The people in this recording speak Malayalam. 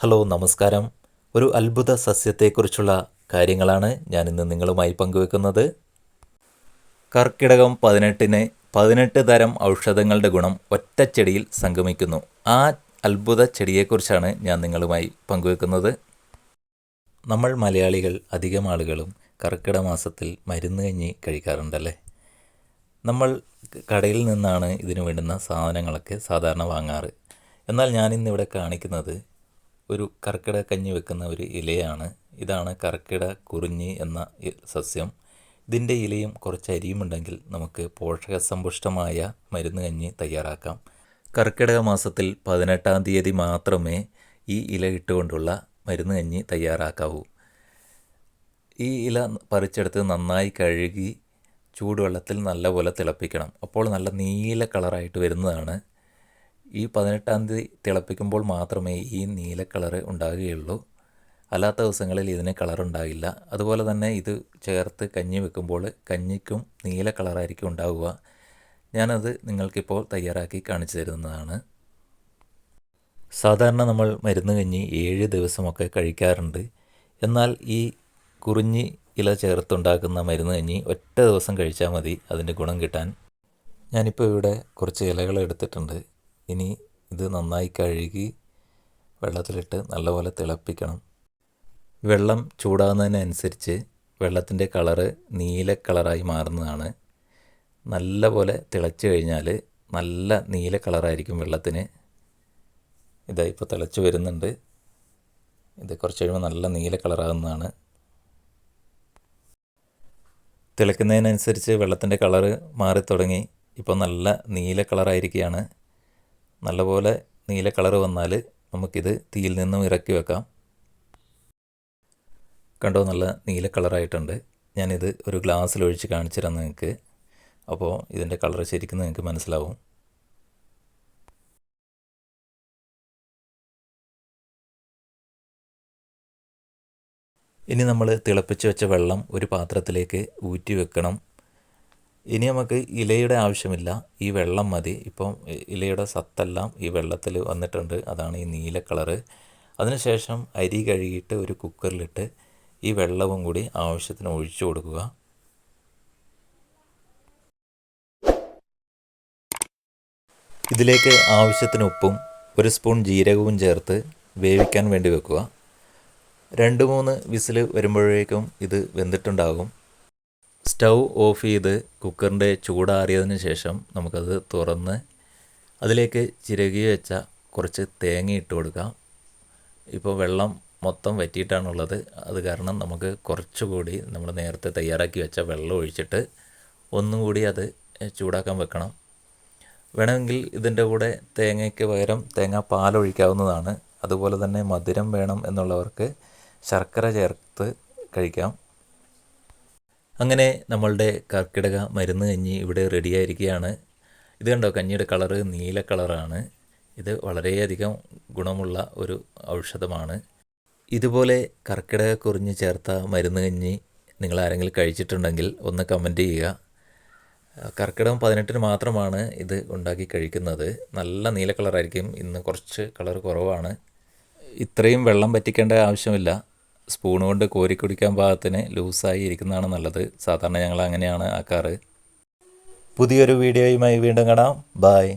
ഹലോ നമസ്കാരം. ഒരു അത്ഭുത സസ്യത്തെക്കുറിച്ചുള്ള കാര്യങ്ങളാണ് ഞാൻ ഇന്ന് നിങ്ങളുമായി പങ്കുവെക്കുന്നത്. കർക്കിടകം പതിനെട്ടിന് പതിനെട്ട് തരം ഔഷധങ്ങളുടെ ഗുണം ഒറ്റ ചെടിയിൽ സംഗമിക്കുന്നു. ആ അത്ഭുത ചെടിയെക്കുറിച്ചാണ് ഞാൻ നിങ്ങളുമായി പങ്കുവെക്കുന്നത്. നമ്മൾ മലയാളികൾ അധികം ആളുകളും കർക്കിടക മാസത്തിൽ മരുന്ന് കഞ്ഞി കഴിക്കാറുണ്ടല്ലേ? നമ്മൾ കടയിൽ നിന്നാണ് ഇതിനു വേണ്ടുന്ന സാധനങ്ങളൊക്കെ സാധാരണ വാങ്ങാറ്. എന്നാൽ ഞാനിന്നിവിടെ കാണിക്കുന്നത് ഒരു കർക്കിടക കഞ്ഞി വെക്കുന്ന ഒരു ഇലയാണ്. ഇതാണ് കർക്കിട കുറിഞ്ഞി എന്ന സസ്യം. ഇതിന്റെ ഇലയും കുറച്ച് അരിയുമുണ്ടെങ്കിൽ നമുക്ക് പോഷകസമ്പുഷ്ടമായ മരുന്ന് കഞ്ഞി തയ്യാറാക്കാം. കർക്കിടക മാസത്തിൽ പതിനെട്ടാം തീയതി മാത്രമേ ഈ ഇല ഇട്ടുകൊണ്ടുള്ള മരുന്ന് കഞ്ഞി തയ്യാറാക്കാവൂ. ഈ ഇല പറിച്ചെടുത്ത് നന്നായി കഴുകി ചൂടുവെള്ളത്തിൽ നല്ലപോലെ തിളപ്പിക്കണം. അപ്പോൾ നല്ല നീല കളറായിട്ട് വരുന്നതാണ് ഈ പതിനെട്ടാം തീയതി തിളപ്പിക്കുമ്പോൾ മാത്രമേ ഈ നീല കളറ് ഉണ്ടാകുകയുള്ളൂ. അല്ലാത്ത ദിവസങ്ങളിൽ ഇതിന് കളർ ഉണ്ടാകില്ല. അതുപോലെ തന്നെ ഇത് ചേർത്ത് കഞ്ഞി വെക്കുമ്പോൾ കഞ്ഞിക്കും നീല കളറായിരിക്കും ഉണ്ടാവുക. ഞാനത് നിങ്ങൾക്കിപ്പോൾ തയ്യാറാക്കി കാണിച്ചു തരുന്നതാണ്. സാധാരണ നമ്മൾ മരുന്ന് കഞ്ഞി ഏഴ് ദിവസമൊക്കെ കഴിക്കാറുണ്ട്. എന്നാൽ ഈ കുറിഞ്ഞി ഇല ചേർത്തുണ്ടാക്കുന്ന മരുന്ന് കഞ്ഞി ഒറ്റ ദിവസം കഴിച്ചാൽ മതി. അതിന്റെ ഗുണം കിട്ടാൻ. ഞാനിപ്പോൾ ഇവിടെ കുറച്ച് ഇലകൾ എടുത്തിട്ടുണ്ട്. ഇനി ഇത് നന്നായി കഴുകി വെള്ളത്തിലിട്ട് നല്ലപോലെ തിളപ്പിക്കണം. വെള്ളം ചൂടാകുന്നതിനനുസരിച്ച് വെള്ളത്തിന്റെ കളറ് നീല കളറായി മാറുന്നതാണ്. നല്ലപോലെ തിളച്ചു കഴിഞ്ഞാൽ നല്ല നീല കളറായിരിക്കും വെള്ളത്തിന്. ഇതാ ഇപ്പോൾ തിളച്ച് വരുന്നുണ്ട്. ഇത് കുറച്ച് കഴിയുമ്പോൾ നല്ല നീല കളറാകുന്നതാണ്. തിളക്കുന്നതിനനുസരിച്ച് വെള്ളത്തിന്റെ കളറ് മാറി തുടങ്ങി ഇപ്പോൾ നല്ല നീല കളറായിരിക്കുകയാണ്. നല്ലപോലെ നീല കളറ് വന്നാൽ നമുക്കിത് തീയിൽ നിന്നും ഇറക്കി വെക്കാം. കണ്ടോ നല്ല നീല കളറായിട്ടുണ്ട് ഞാനിത് ഒരു ഗ്ലാസ്സിൽ ഒഴിച്ച് കാണിച്ചു തരാം നിങ്ങൾക്ക്. അപ്പോൾ ഇതിന്റെ കളർ ശരിക്കും നിങ്ങൾക്ക് മനസ്സിലാവും. ഇനി നമ്മൾ തിളപ്പിച്ച് വെച്ച വെള്ളം ഒരു പാത്രത്തിലേക്ക് ഊറ്റി വെക്കണം. ഇനി നമുക്ക് ഇലയുടെ ആവശ്യമില്ല. ഈ വെള്ളം മതി. ഇപ്പം ഇലയുടെ സത്തെല്ലാം ഈ വെള്ളത്തിൽ വന്നിട്ടുണ്ട്. അതാണ് ഈ നീല കളറ്. അതിനുശേഷം അരി കഴുകിയിട്ട് ഒരു കുക്കറിലിട്ട് ഈ വെള്ളവും കൂടി ആവശ്യത്തിന് ഒഴിച്ചു കൊടുക്കുക. ഇതിലേക്ക് ആവശ്യത്തിന് ഉപ്പും ഒരു സ്പൂൺ ജീരകവും ചേർത്ത് വേവിക്കാൻ വേണ്ടി വെക്കുക. രണ്ട് മൂന്ന് വിസിൽ വരുമ്പോഴേക്കും ഇത് വെന്തിട്ടുണ്ടാകും. സ്റ്റൗ ഓഫ് ചെയ്ത് കുക്കറിന്റെ ചൂടാറിയതിന് ശേഷം നമുക്കത് തുറന്ന് അതിലേക്ക് ചിരകി വെച്ച കുറച്ച് തേങ്ങ ഇട്ട് കൊടുക്കാം. ഇപ്പോൾ വെള്ളം മൊത്തം വറ്റിയിട്ടാണുള്ളത്. അത് കാരണം നമുക്ക് കുറച്ചുകൂടി നമ്മൾ നേരത്തെ തയ്യാറാക്കി വെച്ച വെള്ളം ഒഴിച്ചിട്ട് ഒന്നും കൂടി അത് ചൂടാക്കാൻ വെക്കണം. വേണമെങ്കിൽ ഇതിന്റെ കൂടെ തേങ്ങയ്ക്ക് പകരം തേങ്ങ പാലൊഴിക്കാവുന്നതാണ് അതുപോലെ തന്നെ മധുരം വേണം എന്നുള്ളവർക്ക് ശർക്കര ചേർത്ത് കഴിക്കാം. അങ്ങനെ നമ്മളുടെ കർക്കിടക മരുന്ന് കഞ്ഞി ഇവിടെ റെഡിയായിരിക്കുകയാണ്. ഇത് കണ്ടോ? കഞ്ഞിയുടെ കളറ് നീല കളറാണ്. ഇത് വളരെയധികം ഗുണമുള്ള ഒരു ഔഷധമാണ്. ഇതുപോലെ കർക്കിടക കുറിഞ്ഞ് ചേർത്ത മരുന്ന് കഞ്ഞി നിങ്ങൾ ആരെങ്കിലും കഴിച്ചിട്ടുണ്ടെങ്കിൽ ഒന്ന് കമന്റ് ചെയ്യുക. കർക്കിടകം പതിനെട്ടിന് മാത്രമാണ് ഇത് ഉണ്ടാക്കി കഴിക്കുന്നത്. നല്ല നീല കളറായിരിക്കും. ഇന്ന് കുറച്ച് കളർ കുറവാണ്. ഇത്രയും വെള്ളം പറ്റിക്കേണ്ട ആവശ്യമില്ല. സ്പൂൺ കൊണ്ട് കോരി കുടിക്കാൻ പാകത്തിന് ലൂസായി ഇരിക്കുന്നതാണ് നല്ലത്. സാധാരണ ഞങ്ങൾ അങ്ങനെയാണ് ആക്കാറ്. പുതിയൊരു വീഡിയോയുമായി വീണ്ടും കാണാം. ബായ്